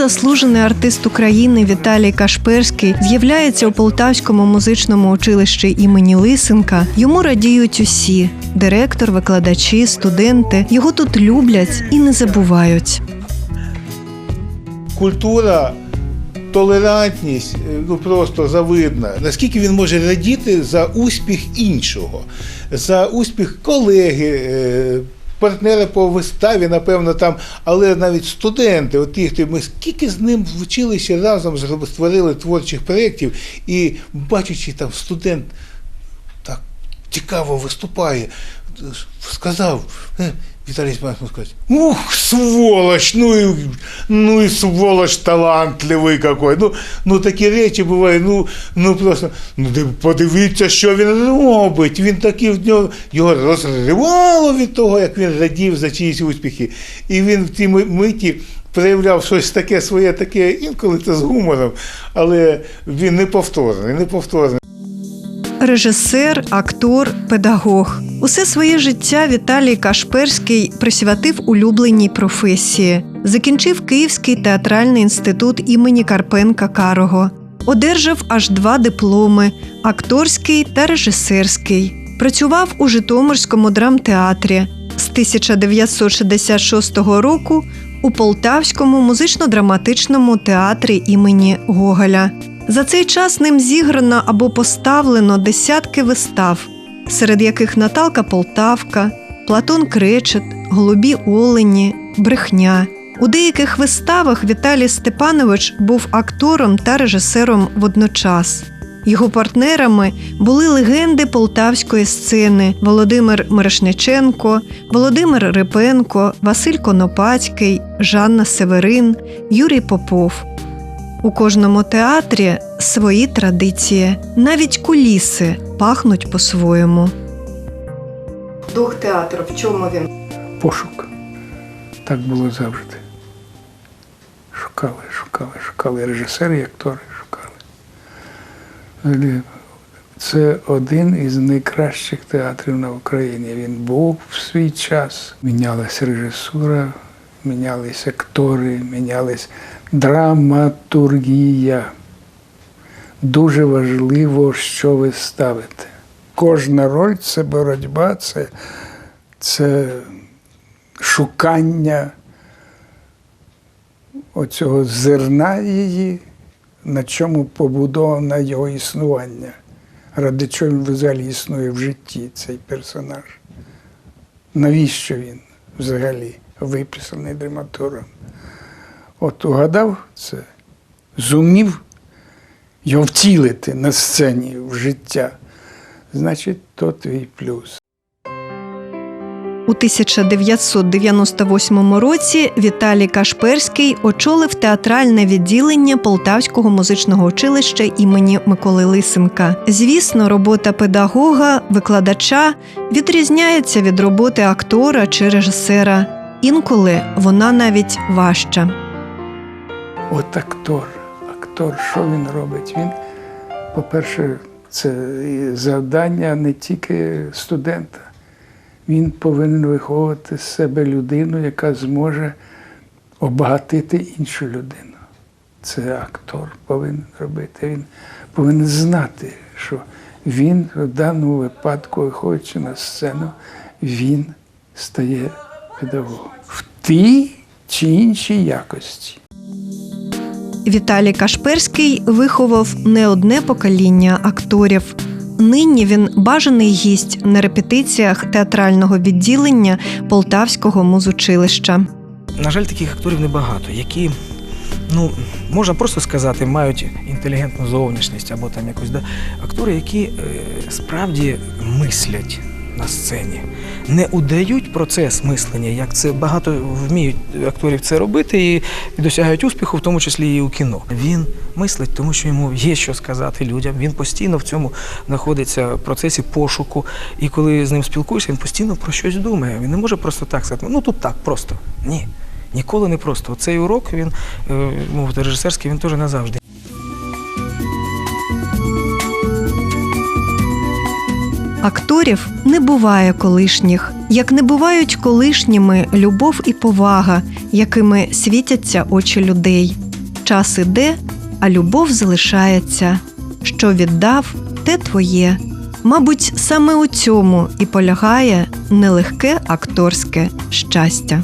Заслужений артист України Віталій Кашперський з'являється у Полтавському музичному училищі імені Лисенка, йому радіють усі директор, викладачі, студенти. Його тут люблять і не забувають. культура, толерантність е, ну просто завидна. Наскільки він може радіти за успіх іншого, за успіх колеги. Партнери по виставі, напевно, там, але навіть студенти, от хто ми скільки з ним вчилися разом створили творчих проєктів, і бачачи там студент цікаво виступає, сказав, е, Віталій Смасов сказать, ух, сволочь, ну и, ну и сволочь талантливий какой. Ну, ну такі речі бувають, ну, ну просто, ну подивіться, що він робить. Він такий в нього, його розривало від того, як він радів за чиїсь успіхи. І він в тій миті проявляв щось таке своє, таке, інколи це з гумором, але він неповторний, неповторний. Режисер, актор, педагог. Усе своє життя Віталій Кашперський присвятив улюбленій професії. Закінчив Київський театральний інститут імені Карпенка Карого. Одержав аж два дипломи акторський та режисерський. Працював у Житомирському драмтеатрі. З 1966 року у Полтавському музично-драматичному театрі імені Гоголя. За цей час ним зіграно або поставлено десятки вистав, серед яких Наталка Полтавка, Платон Кречет, Голубі Олені, Брехня. У деяких виставах Віталій Степанович був актором та режисером водночас. Його партнерами були легенди полтавської сцени Володимир Мирошниченко, Володимир Рипенко, Василь Конопацький, Жанна Северин, Юрій Попов. У кожному театрі свої традиції, навіть куліси пахнуть по-своєму. Дух театру, в чому він? пошук. Так було завжди. Шукали, шукали, шукали режисери і актори шукали. Це один із найкращих театрів на Україні. Він був в свій час. Мінялася режисура, мінялись актори, мінялась драматургія. Дуже важливо, що ви ставите. Кожна роль це боротьба, це, це шукання оцього зерна її, на чому побудоване його існування, ради чого він взагалі існує в житті цей персонаж. Навіщо він взагалі виписаний драматургом? От угадав це, зумів його втілити на сцені в життя, значить, то твій плюс. У 1998 році Віталій Кашперський очолив театральне відділення Полтавського музичного училища імені Миколи Лисенка. Звісно, робота педагога, викладача відрізняється від роботи актора чи режисера. Інколи вона навіть важча. От актор. Актор, що він робить? Він, по-перше, це завдання не тільки студента. Він повинен виховувати з себе людину, яка зможе обагатити іншу людину. Це актор повинен робити. Він повинен знати, що він в даному випадку, виходячи на сцену, він стає педагогом в тій чи іншій якості. Віталій Кашперський виховав не одне покоління акторів. Нині він бажаний гість на репетиціях театрального відділення Полтавського музучилища. На жаль, таких акторів небагато, які, ну, можна просто сказати, мають інтелігентну зовнішність або там якось. Да? Актори, які е, справді мислять на сцені, не удають процес мислення, як це багато вміють акторів це робити і, досягають успіху, в тому числі і у кіно. Він мислить, тому що йому є що сказати людям. Він постійно в цьому знаходиться в процесі пошуку. І коли з ним спілкуєшся, він постійно про щось думає. Він не може просто так сказати, ну тут так, просто. Ні. Ніколи не просто. Цей урок він е, мовити режисерський, він теж назавжди. Акторів не буває колишніх. Як не бувають колишніми любов і повага, якими світяться очі людей. Час іде, а любов залишається. Що віддав, те твоє. Мабуть, саме у цьому і полягає нелегке акторське щастя.